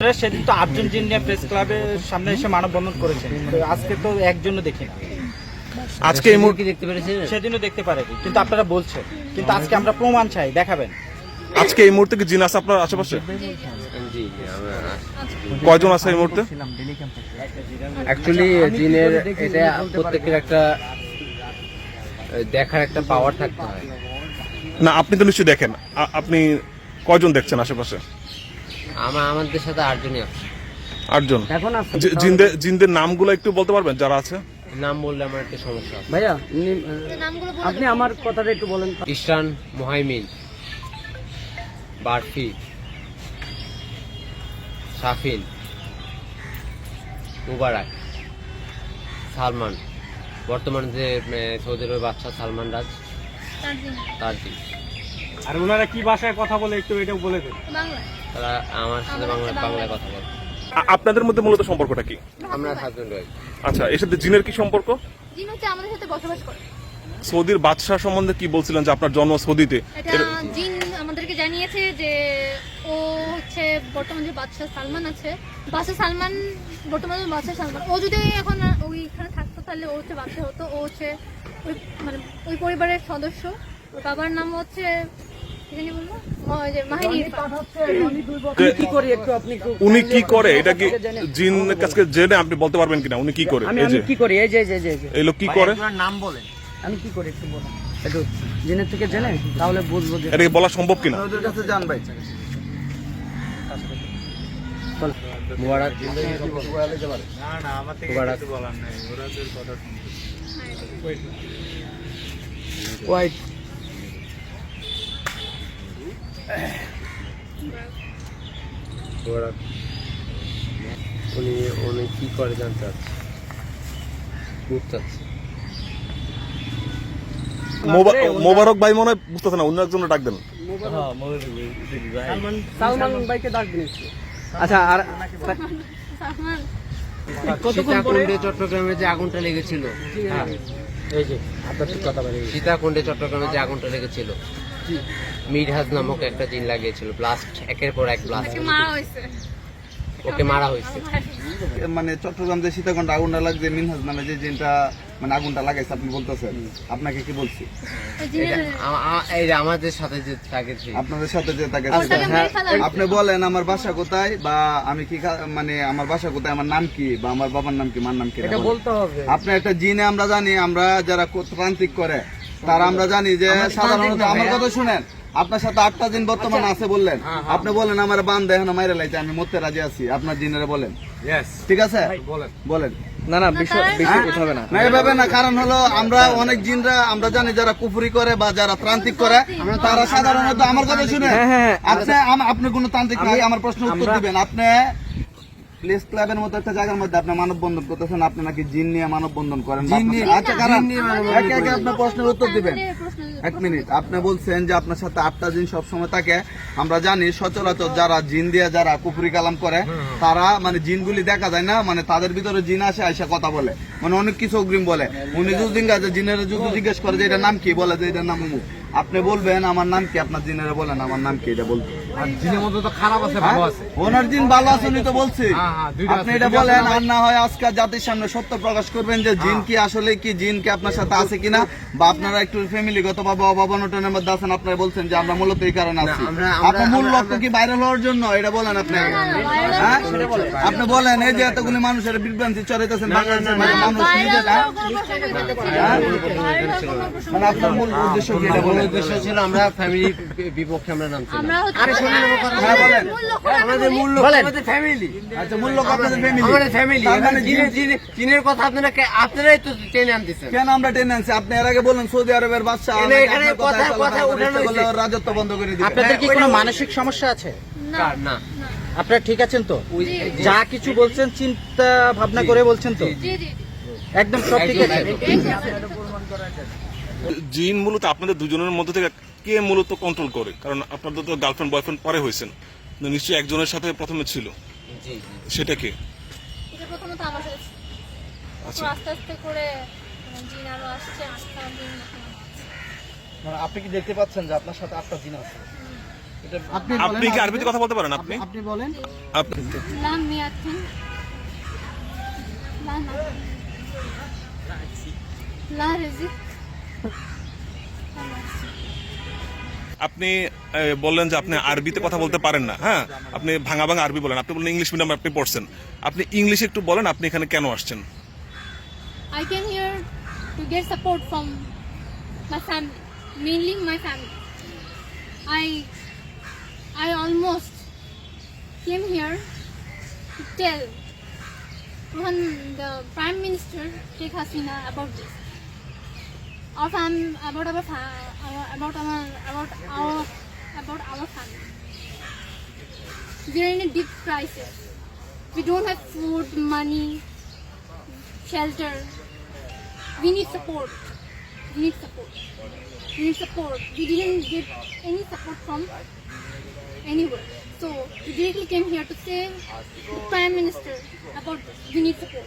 সেদিন তো আটজন জিন নিয়ে প্রেস ক্লাবের সামনে এসে মানববন্ধন করেছেন আজকে তো একজনও দেখি না। আজকে এই মুহূর্তে দেখতে পেরেছেন সেদিনও দেখতে পারেনি কিন্তু আপনারা বলছেন। কিন্তু আজকে আমরা প্রমাণ চাই দেখাবেন। আজকে এই মুহূর্তে কি জিন আছে আপনার আশেপাশে? জি কয়জন আছে এই মুহূর্তে? অ্যাকচুয়ালি জিনের এটা প্রত্যেকের একটা দেখার একটা পাওয়ার থাকতে হয়। না আপনি তো নিশ্চয়ই দেখেন। আপনি কয়জন দেখছেন আশেপাশে? আমার আমাদের সাথে আটজনই আছে। আটজন? এখন জি- জিনদের জিনদের নামগুলো একটু বলতে পারবেন যারা আছে? নাম বললে আমার একটা সমস্যা আছে ভাইয়া আপনি আমার কথাটা একটু বলেন তো। ইশরান মোহাইমিন বারফি শাফিন মুবারক সালমান বর্তমানে যে সৌদি আরবের বাচ্চা সালমান রাজ তার দিন আর ওনারা কি ভাষায় কথা বলে একটু এটা বলে দেন। বাংলা তারা আমার সাথে বাংলা বাংলায় কথা বলে। আপনাদের মধ্যে মূলত সম্পর্কটা কি? আমরা হাজবেন্ড ওয়াইফ আচ্ছা এর সাথে জিনের কি সম্পর্ক? জিন হচ্ছে আমাদের সাথে বসবাস করে। সৌদির বাদশাহ সম্বন্ধে কি বলছিলেন যে আপনার জন্ম সৌদিতে? জিন আমাদেরকে জানিয়েছে যে ও হচ্ছে বর্তমান যে বাদশাহ সালমান আছে বাদশাহ সালমান বর্তমানে বাদশাহ সালমান ও যদি এখন ওইখানে থাকতো তাহলে ও হচ্ছে বাদশাহ হতো। ও হচ্ছে ওই মানে ওই পরিবারের সদস্য। ওর বাবার নাম হচ্ছে উনি কি করে? এটা কি জেনে- জিনের কাছে জেনে আপনি বলতে পারবেন কিনা? উনি কি করে? আমি এই যে। কি করি? এই যে এই লোক কি করে? নাম বলেন। আমি কি করি একটু বলুন। একটু জেনের থেকে জেনে তাহলে বুঝব এটা কি বলা সম্ভব কিনা? হোয়াইট মুবারক। উনি উনি কি করে জানতে চাচ্ছি বুঝতে চাচ্ছি মোবা- মোবারক ভাই মনে হয় বুঝতেছে না অন্য একজন ডাক দেন। সালমান ভাইকে ডাক দিন আচ্ছা আর সীতাকুণ্ডে চট্টগ্রামে যে আগুনটা লেগেছিল। হ্যাঁ। এই যে আপনার কথা বলে। সীতাকুণ্ডে চট্টগ্রামে যে আগুনটা লেগেছিল। মিডহাজ নামক একটা জিন লাগিয়েছিল ব্লাস্ট একের পর এক ব্লাস্ট মারা হয়েছে। ওকে মারা হয়েছে। মানে চট্টগ্রাম যে সীতাকুণ্ড আগুনটা লাগছে মিনহাজ নামে যে জিনটা মানে আগুনটা লাগাইছে আপনি বলতেছেন। আপনাকে কি বলছি? এই যে আমাদের সাথে যে থাকে আপনাদের সাথে যে ফেলা হয়েছে। আপনি বলেন আমার বাসা কোথায় বা আমি কি মানে আমার বাসা কোথায় আমার নাম কি বা আমার বাবার নাম কি মার নাম কি এটা বলতে হবে। আপনি একটা জিনে আমরা জানি আমরা যারা প্রান্তিক করে তারা আমরা জানি যে সাধারণত আমার কথা শুনেন আপনার সাথে আটটা দিন বর্তমানে আছে বললেন। আপনি বলেন আমার বান দেখেন মাইরে লাইতে আমি মরতে রাজি আছি আপনার জিনেরে বলেন। ঠিক আছে? বলেন। না না কথা হবে না। না এভাবে না কারণ হলো আমরা অনেক জিনরা আমরা জানি যারা কুফরি করে বা যারা তান্ত্রিক করে তারা সাধারণত আমার কথা শুনে হ্যাঁ, হ্যাঁ, আপনি আপনি কোন তান্ত্রিক নাই আমার প্রশ্ন উত্তর দিবেন। আপনি প্লেস ক্লাবের মতো একটা জায়গার মধ্যে আপনি মানববন্ধন করতেছেন আপনি নাকি জিন নিয়ে মানববন্ধন করেন? আপনার- আচ্ছা কারণ একে একে আপনার প্রশ্নের উত্তর দিবেন। এক মিনিট আপনি বলছেন যে আপনার সাথে আটটা জিন সবসময় থাকে। আমরা জানি সচরাচর যারা জিন দিয়ে যারা কুফরি কালাম করে তারা মানে জিনগুলি দেখা যায় না মানে তাদের ভিতরে জিন আসে আইসা কথা বলে। মানে অনেক কিছু অগ্রিম বলে। উনি যদি জিজ্ঞাসা জিনের যদি জিজ্ঞেস করে যে এটার নাম কি বলে যে এটার নাম অমুক আপনি বলবেন আমার নাম কি? আপনার জিনের বলেন আমার নাম কি? এটা বলবেন জিনের মধ্যে তো খারাপ আছে ভালো আছে। ওনার দিন ভালো আছে উনি তো বলছি। হ্যাঁ, হ্যাঁ, আপনি এটা বলেন আছে। আর না হয় আজকে জাতির সামনে সত্য প্রকাশ করবেন যে জিন কি আসলে কি জিন কি আপনার সাথে আছে কিনা বা আপনারা একটু ফ্যামিলিগত বা অভাবনটনের মধ্যে আছেন আপনারা বলছেন যে আমরা মূলত এই কারণে আছি। আপনার মূল লক্ষ্য কি ভাইরাল হওয়ার জন্য? এটা বলেন আপনি। হ্যাঁ? আপনি বলেন এই যে এতগুলি মানুষের বিভ্রান্তি চড়াইতেছেন বাংলাদেশের মানে মানুষ নিজে মানে আপনার মূল উদ্দেশ্য কি? এটা মূল বলেন। উদ্দেশ্য ছিল আমরা ফ্যামিলির বিপক্ষে আমরা হচ্ছে হ্যাঁ বলেন। আমাদের মূল লক্ষ্য আমাদের ফ্যামিলি আচ্ছা মূল লক্ষ্য আপনাদের ফ্যামিলি আমাদের ফ্যামিলি মানে জিন চীনের কথা আপনারা আপনারাই তো টেনে আনতেছেন। কেন আমরা টেনে আনছি? আপনি এর আগে বলেন সৌদি আরবের বাদশা এখানে- আপনার কথা- চলাফেরা কথা উঠানো হয়েছে। রাজত্ব বন্ধ করে দিবে। আপনাদের কি কোনো মানসিক সমস্যা আছে? না। আপনারা ঠিক আছেন তো? যা কিছু বলছেন চিন্তা ভাবনা করে বলছেন তো? একদম সব ঠিক আছে। জিন মূলত আপনাদের দুজনের মধ্যে থেকে কে মূলত কন্ট্রোল করে? কারণ আপনাদের তো গার্লফ্রেন্ড বয়ফ্রেন্ড পরে হয়েছেন। নিশ্চয়ই একজনের সাথে প্রথমে ছিল। সেটাকে আচ্ছা। মানে আপনি কি দেখতে পাচ্ছেন যে আপনার সাথে আটটা জিন আছে? আপনি কি আরবিতে কথা বলতে পারেন আপনি? আপনি বলেন। আপনি লাম মিয়াতিন লা রিজিক। আপনি বললেন যে আপনি আরবিতে কথা বলতে পারেন না হ্যাঁ? আপনি ভাঙা ভাঙা আরবি বলেন, আপনি বলেন ইংলিশ মিডিয়াম আপনি পড়ছেন। আপনি ইংলিশে একটু বলেন, আপনি এখানে কেন আসছেন? I can here to get support from my family mainly my family I I almost came here to tell one the prime minister Sheikh Hasina about this of am about about about our about our about our family. We are in a deep crisis. We don't have food, money, shelter. We need support. We need support. We need support. We didn't get any support from anywhere. So we directly came here to say the Prime Minister about. We need support.